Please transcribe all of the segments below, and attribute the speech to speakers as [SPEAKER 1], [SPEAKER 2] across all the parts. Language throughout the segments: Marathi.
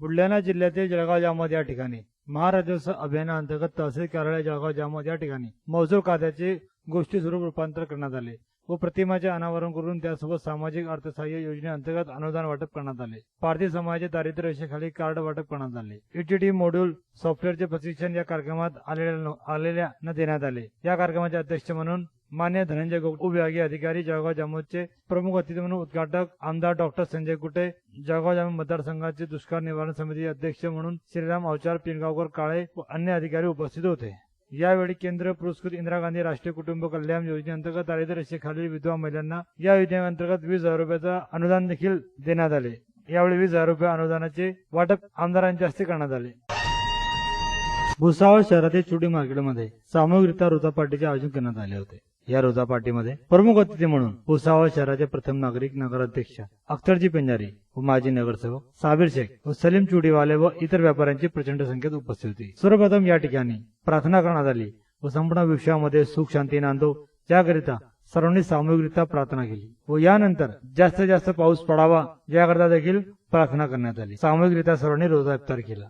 [SPEAKER 1] बुलढाणा जिल्ह्यातील जळगाव जामोद या ठिकाणी. महाराजोत्सव अभियानाअंतर्गत तहसील कार्यालय जळगाव जामोद या ठिकाणी. महसूल खात्याचे गोष्टी स्वरूप रूपांतर करण्यात आले. व प्रतिमाचे अनावरण करून त्यासोबत सामाजिक अर्थसहाय्य योजनेअंतर्गत अनुदान वाटप करण्यात आले. पारधी समाजाचे दारिद्र्य रेषेखाली कार्ड वाटप करण्यात आले. ईटीटी मॉड्यूल सॉफ्टवेअरचे प्रशिक्षण या कार्यक्रमात आलेल्या आलेल्या न देण्यात आले. या कार्यक्रमाचे अध्यक्ष म्हणून मान्य धनंजय गोग उपविभागीय अधिकारी जळगाव जामोदचे प्रमुख अतिथी म्हणून उद्घाटक आमदार डॉक्टर संजय कुटे जळगाव जामोद मतदारसंघाचे दुष्काळ निवारण समिती अध्यक्ष म्हणून श्रीराम अवचार पिनगावकर काळे व अन्य अधिकारी उपस्थित होते. यावेळी केंद्र पुरस्कृत इंदिरा गांधी राष्ट्रीय कुटुंब कल्याण योजनेअंतर्गत दारिद्र्यरेषेखालील विधवा महिलांना या योजनेअंतर्गत वीस हजार रुपयाचा अनुदान देखील देण्यात आले. यावेळी वीस हजार रुपये अनुदानाचे वाटप आमदारांच्या हस्ते करण्यात आले. भुसावळ शहरातील चुडी मार्केटमध्ये सामूहिकरित्या रोजा पार्टीचे आयोजन करण्यात आले होते. या रोजा पार्टीमध्ये. प्रमुख अतिथी म्हणून भुसावळ शहराचे प्रथम नागरिक नगराध्यक्ष अख्तरजी पेंजारी व माजी नगरसेवक साबिर शेख व सलीम चुडीवाले व इतर व्यापाऱ्यांची प्रचंड संख्येत उपस्थित होती. सर्वप्रथम या ठिकाणी प्रार्थना करण्यात आली व संपूर्ण विश्वामध्ये सुख शांती नांदो याकरिता सर्वांनी सामूहिकरित्या प्रार्थना केली व यानंतर जास्तीत जास्त पाऊस पडावा याकरिता देखील प्रार्थना करण्यात आली. सामूहिकरित्या सर्वांनी रोजा इफ्तार केला.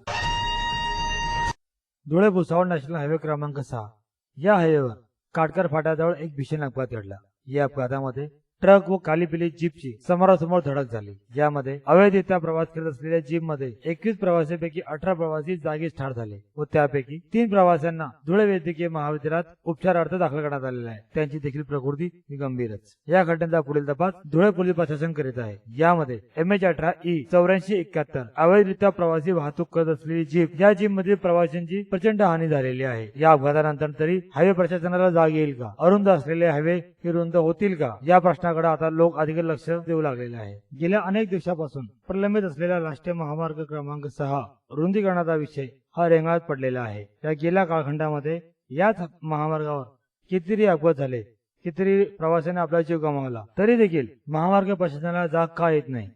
[SPEAKER 1] धुळे भुसावळ नॅशनल हायवे क्रमांक सहा. या हायवेवर काटकर फाट्याजवळ एक भीषण अपघात घडला. या अपघातामध्ये ट्रक व काली पिली जीपची समोरासमोर धडक झाली. यामध्ये अवैधरित्या प्रवास करत असलेल्या जीपमध्ये एकवीस प्रवाशांपैकी अठरा प्रवासी जागीच ठार झाले व त्यापैकी तीन प्रवाशांना धुळे वैद्यकीय महाविद्यालयात उपचारार्थ दाखल करण्यात आलेला आहे. त्यांची देखील प्रकृती ही गंभीरच. या घटनेचा पुढील तपास धुळे पोलीस प्रशासन करीत आहे. यामध्ये एम एच अठरा ई चौऱ्याऐंशी एकाहत्तर अवैधरित्या प्रवासी वाहतूक करत असलेली जीप या जीप मधील प्रवाशांची प्रचंड हानी झालेली आहे. या अपघातानंतर तरी हायवे प्रशासनाला जाग येईल का? अरुंद असलेले हायवे हे रुंद होतील का? या प्रश्नाकडे आता लोक अधिक लक्ष देऊ लागलेले आहे. गेल्या अनेक दिवसापासून प्रलंबित असलेला राष्ट्रीय महामार्ग क्रमांक सहा रुंदीकरणाचा विषय हा रेंगाळत पडलेला आहे. या गेल्या काळखंडामध्ये याच महामार्गावर कितीतरी अपघात झाले कितीतरी प्रवाशांनी आपला जीव गमावला. तरी देखील महामार्ग प्रशासनाला जाग का येत नाही?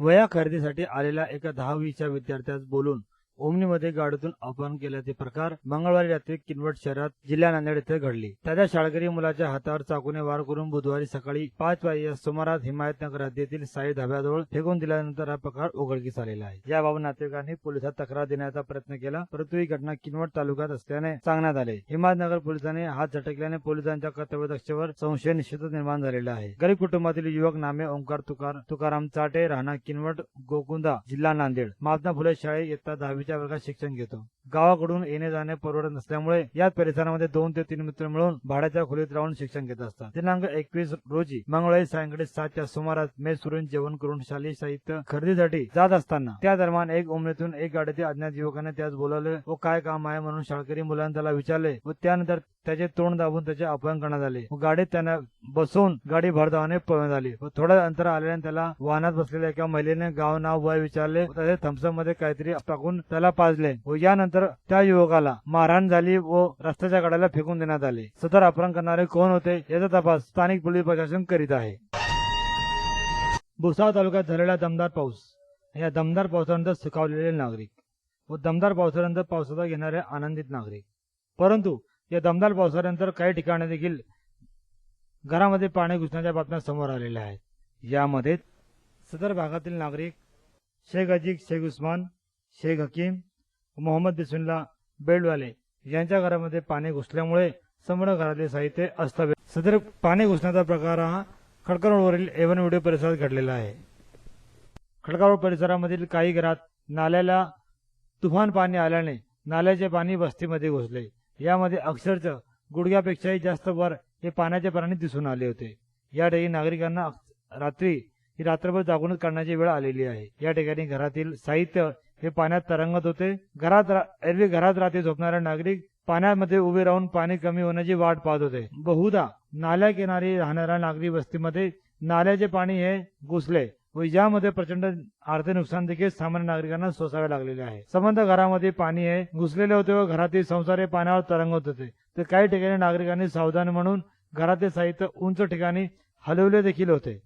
[SPEAKER 1] वया खरेदीसाठी आलेल्या एका दहावीच्या विद्यार्थ्यास बोलून ओमनीमध्ये गाडीतून अपहरण केल्याचे प्रकार मंगळवारी रात्री किनवट शहरात जिल्हा नांदेड येथे घडली. त्याच्या शाळकरी मुलाच्या हातावर चाकूने वार करून बुधवारी सकाळी पाच वाजेच्या सुमारास हिमायतनगर हद्दीतील साई धाब्याजवळ फेकून दिल्यानंतर हा प्रकार उघडकीस आलेला आहे. याबाबत नातेवाईकांनी पोलिसात तक्रार देण्याचा प्रयत्न केला परंतु ही घटना किनवट तालुक्यात असल्याने सांगण्यात आले. हिमायतनगर पोलिसांनी हात झटकल्याने पोलिसांच्या कर्तव्यदक्षतेवर संशय निश्चितच निर्माण झालेला आहे. गरीब कुटुंबातील युवक नामे ओंकार तुकार तुकाराम चाटे राहणार किनवट गोकुंदा जिल्हा नांदेड महात्मा फुले शाळेत इयत्ता दहावीच्या वर्गात शिक्षण घेतो. गावाकडून येणे जाणे परवडत नसल्यामुळे याच परिसरामध्ये दोन ते तीन मित्र मिळून भाड्याच्या खोलीत राहून शिक्षण घेत असतात. दिनांक एकवीस रोजी मंगळवारी सायंकाळी सातच्या सुमारास मेस सुरून जेवण करून शालेय साहित्य खरेदीसाठी जात असताना त्या दरम्यान एक उमरीतून एक गाडीतील अज्ञात युवकाने त्यास बोलावले व काय काम आहे? म्हणून शाळकरी मुलांनी त्याला विचारले व त्यानंतर त्याचे तोंड दाबून त्याचे अपहरण करण्यात आले व गाडीत त्यांना बसून गाडी भरधावाने पळून आली व थोड्या अंतर आल्याने त्याला वाहनात बसलेल्या एका महिलेने गाव नाव वय विचारले व त्याचे थम्सअपमध्ये काहीतरी टाकून त्याला पाजले व यानंतर त्या युवकाला मारहाण झाली व रस्त्याच्या कड्याला फेकून देण्यात आले. सदर अपहरण करणारे कोण होते याचा तपास स्थानिक पोलीस प्रशासन करीत आहे. भुसावळ तालुक्यात झालेला दमदार पाऊस. या दमदार पावसानंतर सुखावलेले नागरिक व दमदार पावसानंतर पावसाचा घेणारे आनंदित नागरिक. परंतु या दमदार पावसानंतर काही ठिकाणी देखील घरामध्ये पाणी घुसण्याच्या बातम्या समोर आलेल्या आहेत. यामध्ये सदर भागातील नागरिक शेख अजीक शेख उस्मान शेख हकीम मोहम्मद दिसूनला बेल्डवाले यांच्या घरामध्ये पाणी घुसल्यामुळे संपूर्ण घरातले साहित्य अस्तव्यस्त सदर पाणी घुसण्याचा प्रकार हा खडकर रोडवरील एवन परिसरात घडलेला आहे. खडका रोड परिसरामधील काही घरात नाल्याला तुफान पाणी आल्याने नाल्याचे पाणी वस्तीमध्ये घुसले. यामध्ये अक्षरशः गुडघ्यापेक्षाही जास्त वर हे पाण्याचे प्राणी दिसून आले होते. या ठिकाणी नागरिकांना रात्री ही रात्रभर जागूनच काढण्याची वेळ आलेली आहे. या ठिकाणी घरातील साहित्य हे पाण्यात तरंगत होते. घरात एरवी घरात रात्री झोपणारे नागरिक पाण्यामध्ये उभे राहून पाणी कमी होण्याची वाट पाहत होते. बहुधा नाल्या किनारी राहणाऱ्या नागरी वस्तीमध्ये नाल्याचे पाणी हे घुसले व यामध्ये प्रचंड आर्थिक नुकसान देखील सामान्य नागरिकांना सोसावे लागलेले आहे. संबंध घरामध्ये पाणी हे घुसलेले होते व घरातील संसार हे पाण्यावर तरंगत होते. तर काही ठिकाणी नागरिकांनी सावधान म्हणून घरातील साहित्य उंच ठिकाणी हलवले देखील होते.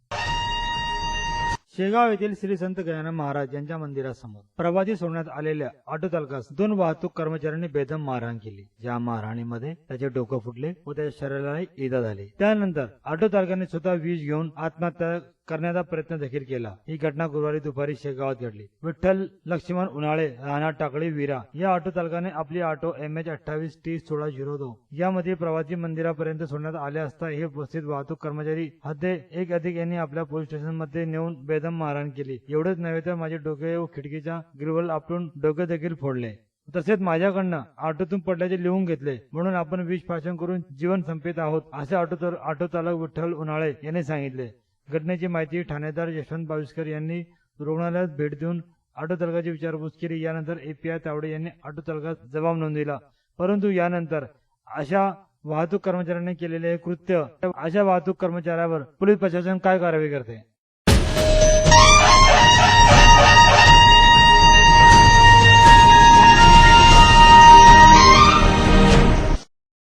[SPEAKER 1] शेगाव येथील श्री संत गजानन महाराज यांच्या मंदिरासमोर प्रवासी सोडण्यात आलेल्या ऑटो चालकास दोन वाहतूक कर्मचाऱ्यांनी बेदम मारहाण केली. या मारहाणीमध्ये त्याचे डोकं फुटले व त्याच्या शरीराला इजा झाली. त्यानंतर ऑटो चालकाने स्वतः वीज घेऊन आत्महत्या करण्याचा प्रयत्न देखील केला. ही घटना गुरुवारी दुपारी शेगावात घडली. विठ्ठल लक्ष्मण उन्हाळे राणा टाकळी विरा या ऑटो चालकाने आपली ऑटो एम एच अठ्ठावीस टी सोळा झिरो दो यामध्ये प्रवासी मंदिरापर्यंत सोडण्यात आले असता हे उपस्थित वाहतूक कर्मचारी हद्दे एक अधिक यांनी आपल्या पोलीस स्टेशनमध्ये नेऊन बेदम मारहाण केली. एवढेच नव्हे तर माझे डोके व खिडकीच्या ग्रिवल आपटून डोके देखील फोडले. तसेच माझ्याकडनं ऑटोतून पडल्याचे लिहून घेतले. म्हणून आपण विष प्राशन करून जीवन संपित आहोत असे ऑटो ऑटो चालक विठ्ठल उन्हाळे यांनी सांगितले. घटनेची माहिती ठाणेदार यशवंत बाविस्कर यांनी रुग्णालयात भेट देऊन ऑटो चालकाची विचारपूस केली. यानंतर एपीआय तावडे यांनी ऑटो चालकास जबाब नोंदविला. परंतु यानंतर अशा वाहतूक कर्मचाऱ्यांनी केलेले कृत्य अशा वाहतूक कर्मचाऱ्यावर पोलीस प्रशासन काय कारवाई करते?